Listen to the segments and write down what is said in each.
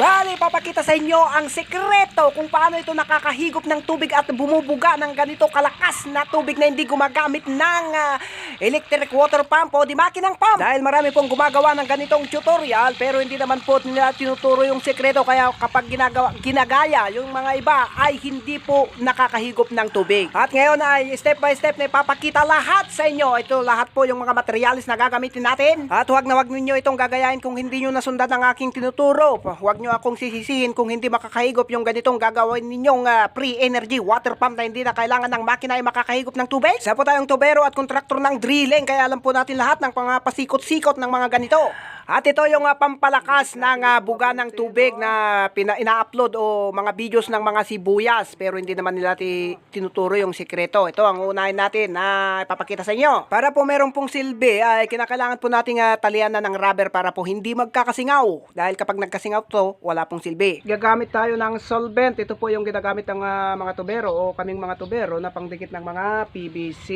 Bali, papakita sa inyo ang sekreto kung paano ito nakakahigop ng tubig at bumubuga ng ganito kalakas na tubig na hindi gumagamit ng ah, electric water pump o di makinang pump. Dahil marami pong gumagawa ng ganitong tutorial pero hindi naman po nila tinuturo yung sekreto kaya kapag ginagawa, ginagaya yung mga iba ay hindi po nakakahigop ng tubig. At ngayon ay step by step na ipapakita lahat sa inyo. Ito lahat po yung mga materialis na gagamitin natin. At huwag na huwag ninyo itong gagayahin kung hindi nyo nasundan ang aking tinuturo. Huwag nyo akong sisisihin kung hindi makakahigop yung ganitong gagawin ninyong ah, pre-energy water pump na hindi na kailangan ng makina ay makakahigop ng tubig. Isa po tayong tubero at kontraktor ng drilling kaya alam po natin lahat ng mga pasikot-sikot ng mga ganito. At ito yung ah, pampalakas ng ah, buga ng tubig na pina- ina-upload o mga videos ng mga sibuyas pero hindi naman nila ti- tinuturo yung sikreto. Ito ang unahin natin na ipapakita sa inyo. Para po meron pong silbi ay kinakailangan po nating uh, talian na ng rubber para po hindi magkakasingaw. Dahil kapag nagkasingaw to, wala pong silbi. Gagamit tayo ng solvent. Ito po yung ginagamit ng ah, mga tubero o kaming mga tubero na pangdikit ng mga PVC.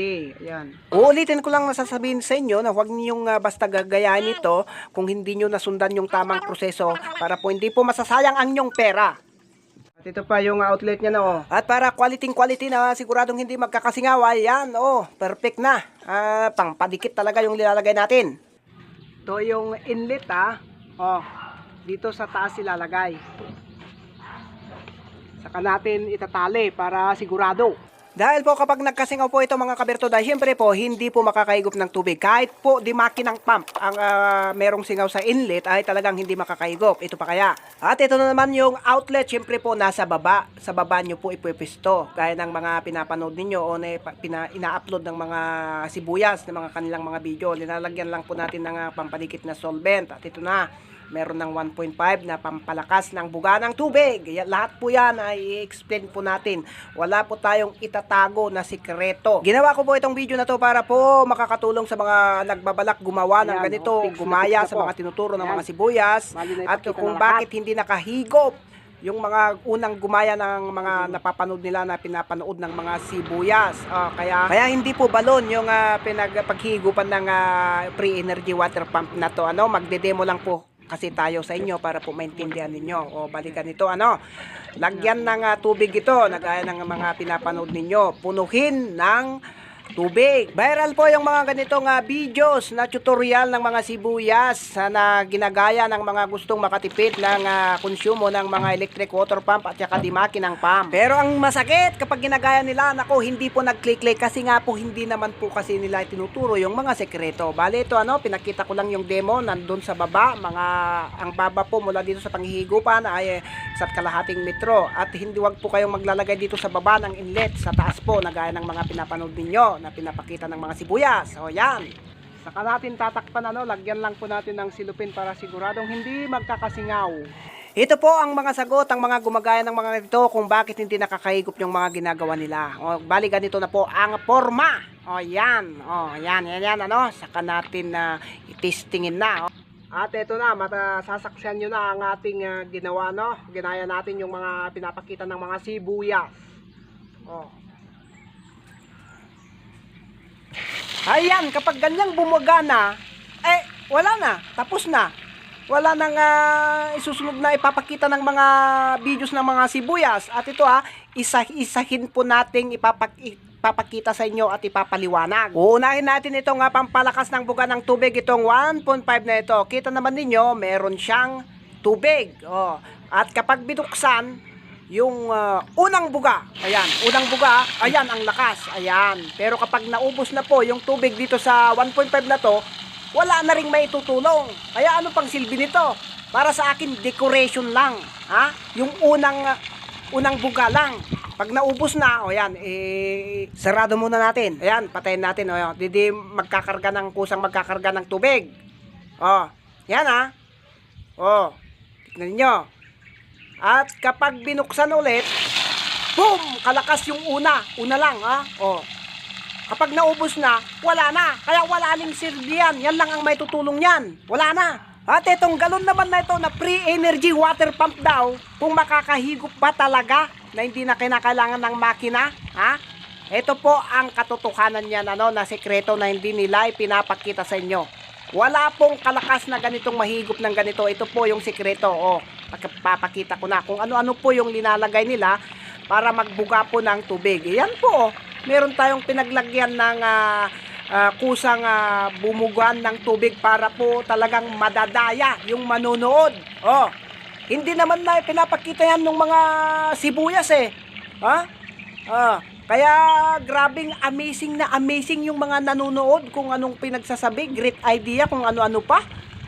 Ayan. Uulitin ko lang nasasabihin sa inyo na huwag niyong ah, basta gagayahin ito kung hindi nyo nasundan yung tamang proseso para po hindi po masasayang ang inyong pera. At ito pa yung outlet niya na oh. At para quality quality na siguradong hindi magkakasingaw, ayan oh, perfect na. Ah, pang padikit talaga yung nilalagay natin. Ito yung inlet ah. Oh, dito sa taas ilalagay. Saka natin itatali para sigurado. Dahil po kapag nagkasingaw po ito mga kaberto dahil syempre po hindi po makakahigop ng tubig. Kahit po di makinang pump ang ah, merong singaw sa inlet ay talagang hindi makakahigop. Ito pa kaya. At ito na naman yung outlet syempre po nasa baba. Sa baba nyo po ipipisto. Gaya ng mga pinapanood ninyo o na, ina-upload ng mga sibuyas ng mga kanilang mga video. Linalagyan lang po natin ng ah, pampalikit na solvent. At ito na meron ng 1.5 na pampalakas ng buga ng tubig. Lahat po yan ay i-explain po natin. Wala po tayong itatago na sikreto. Ginawa ko po itong video na to para po makakatulong sa mga nagbabalak gumawa ng Ayan, ganito, gumaya sa mga tinuturo ng mga sibuyas at kung bakit hindi nakahigop yung mga unang gumaya ng mga napapanood nila na pinapanood ng mga sibuyas. Ah, kaya kaya hindi po balon yung uh, pinagpaghigupan ng ah, pre-energy water pump na to. Ano, magde-demo lang po kasi tayo sa inyo para po maintindihan ninyo. O balikan ito ano. Lagyan ng ah, tubig ito, nagaya ng mga pinapanood ninyo. Punuhin ng tubig. Viral po yung mga ganitong ah, videos na tutorial ng mga sibuyas ah, na ginagaya ng mga gustong makatipid ng ah, konsumo ng mga electric water pump at saka di makinang pump. Pero ang masakit kapag ginagaya nila, nako hindi po nag-click-click kasi nga po hindi naman po kasi nila tinuturo yung mga sekreto. Bale ito ano, pinakita ko lang yung demo nandun sa baba, mga ang baba po mula dito sa panghihigupan ay eh, sa kalahating metro at hindi wag po kayong maglalagay dito sa baba ng inlet sa taas po na gaya ng mga pinapanood ninyo na pinapakita ng mga sibuyas. O yan. Saka natin tatakpan ano, lagyan lang po natin ng silupin para siguradong hindi magkakasingaw. Ito po ang mga sagot, ang mga gumagaya ng mga ito kung bakit hindi nakakahigop yung mga ginagawa nila. O, bali ganito na po ang forma. O yan, o yan, yan, yan, ano, saka natin na itistingin na. O. At ito na, matasasaksiyan nyo na ang ating ah, ginawa, no? Ginaya natin yung mga pinapakita ng mga sibuyas. Oh. Ayan, kapag ganyang bumuga na, eh, wala na, tapos na. Wala nang ah, isusunod na ipapakita ng mga videos ng mga sibuyas. At ito ha, isa isahin po nating ipapak ipapakita sa inyo at ipapaliwanag. Uunahin natin itong uh, pampalakas ng buga ng tubig, itong 1.5 na ito. Kita naman ninyo, meron siyang tubig. Oh. At kapag binuksan, yung ah, unang buga, ayan, unang buga, ayan ang lakas, ayan. Pero kapag naubos na po yung tubig dito sa 1.5 na to, wala na ring may tutulong. Kaya ano pang silbi nito? Para sa akin, decoration lang. Ha? Yung unang, ah, unang buga lang. Pag naubos na, o yan, eh, sarado muna natin. Ayan, patayin natin. O, yan. Hindi magkakarga ng kusang magkakarga ng tubig. O, yan ha. O, tignan nyo. At kapag binuksan ulit, boom! Kalakas yung una. Una lang, ha? O. Kapag naubos na, wala na. Kaya wala ning silbi yan. Yan lang ang may tutulong yan. Wala na. At itong galon naman na ito na pre-energy water pump daw, kung makakahigop ba talaga na hindi na kinakailangan ng makina, ha? Ito po ang katotohanan niyan ano, na sekreto na hindi nila ipinapakita sa inyo. Wala pong kalakas na ganitong mahigop ng ganito. Ito po yung sekreto. Oh. Pak- Papakita ko na kung ano-ano po yung linalagay nila para magbuga po ng tubig. Yan po, meron tayong pinaglagyan ng ah, ah, kusang ah, bumugan ng tubig para po talagang madadaya yung manonood. Oh, hindi naman na pinapakita yan ng mga sibuyas eh. Ha? Ah, kaya grabing amazing na amazing yung mga nanonood kung anong pinagsasabi, great idea kung ano-ano pa.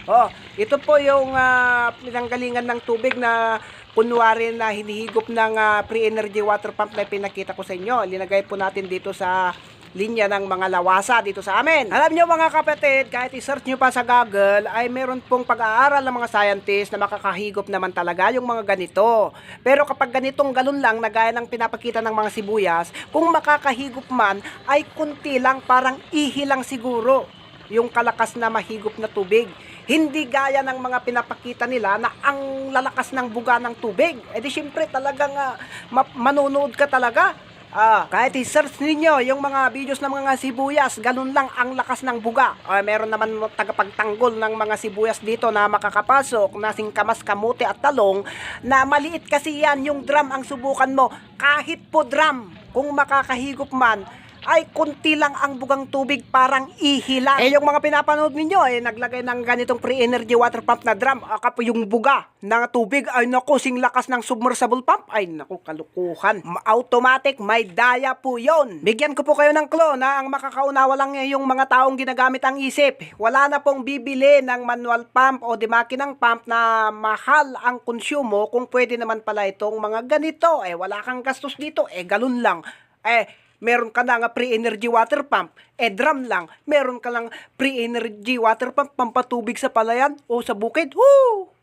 Oh, ito po yung ah, pinanggalingan ng tubig na kunwari na hinihigop ng ah, pre-energy water pump na pinakita ko sa inyo. Linagay po natin dito sa linya ng mga lawasa dito sa amin. Alam nyo mga kapatid, kahit i-search nyo pa sa Google, ay meron pong pag-aaral ng mga scientists na makakahigop naman talaga yung mga ganito. Pero kapag ganitong galon lang, na gaya ng pinapakita ng mga sibuyas, kung makakahigop man, ay kunti lang, parang ihi lang siguro yung kalakas na mahigop na tubig. Hindi gaya ng mga pinapakita nila na ang lalakas ng buga ng tubig. E di syempre talagang ah, ma- manonood ka talaga. Ah, kahit i-search ninyo yung mga videos ng mga sibuyas, ganun lang ang lakas ng buga. Ah, meron naman tagapagtanggol ng mga sibuyas dito na makakapasok, na singkamas, kamote at talong, na maliit kasi yan yung drum ang subukan mo. Kahit po drum, kung makakahigop man, ay kunti lang ang bugang tubig parang ihi lang. Eh yung mga pinapanood ninyo eh naglagay ng ganitong pre-energy water pump na drum aka po yung buga ng tubig ay naku sing lakas ng submersible pump ay naku kalukuhan. Ma- Automatic may daya po yon. Bigyan ko po kayo ng clue na ang makakaunawa lang yung mga taong ginagamit ang isip. Wala na pong bibili ng manual pump o di makinang pump na mahal ang konsumo kung pwede naman pala itong mga ganito. Eh wala kang gastos dito eh galon lang. Eh meron ka na nga pre-energy water pump, eh drum lang, meron ka lang pre-energy water pump, pampatubig sa palayan o sa bukid, woo!